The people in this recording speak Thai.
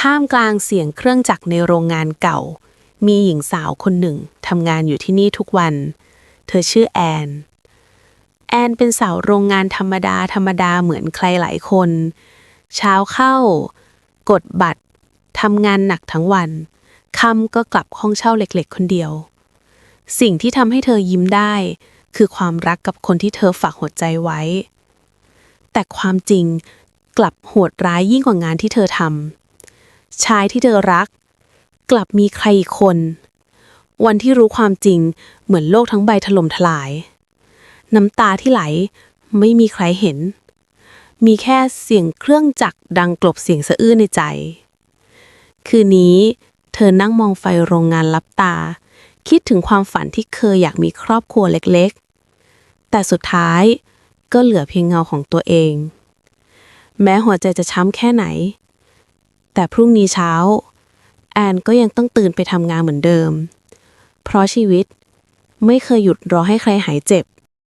ท่ามกลางเสียงเครื่องจักรในโรงงานเก่า มีหญิงสาวคนหนึ่งทำงานอยู่ที่นี่ทุกวัน เธอชื่อแอน แอนเป็นสาวโรงงานธรรมดาธรรมดาเหมือนใครหลายคน เช้าเข้า กดบัตรทำงานหนักทั้งวันค่ำก็กลับห้องเช่าเล็กๆ คนเดียว สิ่งที่ทำให้เธอยิ้มได้ คือความรักกับคนที่เธอฝากหัวใจไว้ แต่ความจริงกลับโหดร้ายยิ่งกว่างานที่เธอทำ ชายที่เธอรัก กลับมีใครอีกคน วันที่รู้ความจริงเหมือนโลกทั้งใบถล่มทลาย น้ำตาที่ไหลไม่มีใครเห็น มีแค่เสียงเครื่องจักรดังกลบเสียงสะอื้นในใจ คืนนี้เธอนั่งมองไฟโรงงานลับตา คิดถึงความฝันที่เคยอยากมีครอบครัวเล็กๆ แต่สุดท้ายก็เหลือเพียงเงาของตัวเอง แม้หัวใจจะช้ำแค่ไหน แต่พรุ่งนี้เช้า แอนก็ยังต้องตื่นไปทำงานเหมือนเดิม เพราะชีวิตไม่เคยหยุดรอให้ใครหายเจ็บ